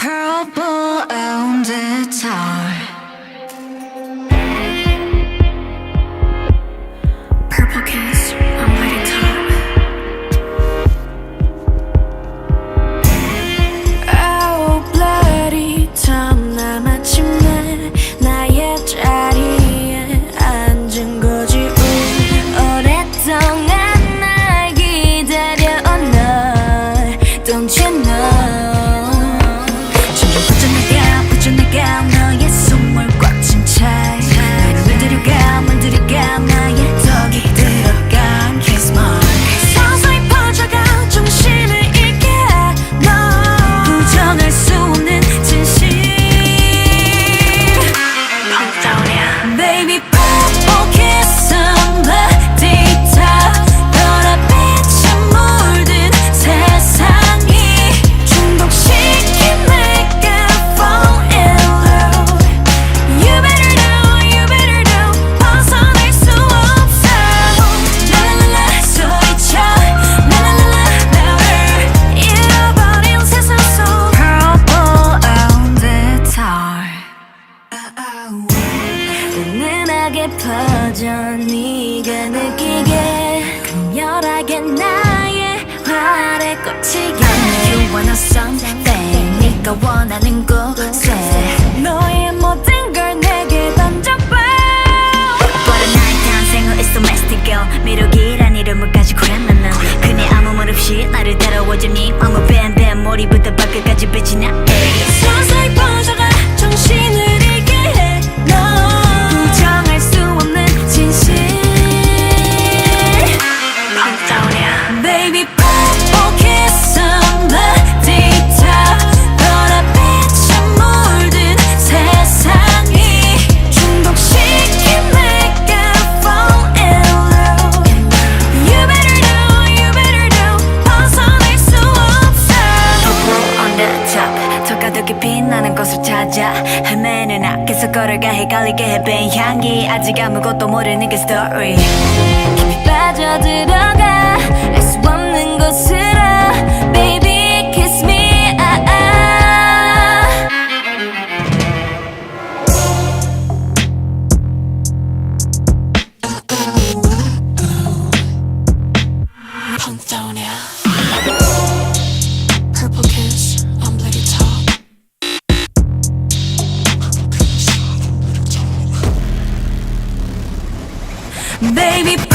purple on the top. 웃기게 강렬하게 나의 활에 꽂히게. You want something 네가 원하는 곳 어둡게 빛나는 곳을 찾아 헤매는 앞에서 걸어가 헷갈리게 해빈 향기 아직 아무것도 모르는 그 게 스토리 깊이 빠져들어가 baby.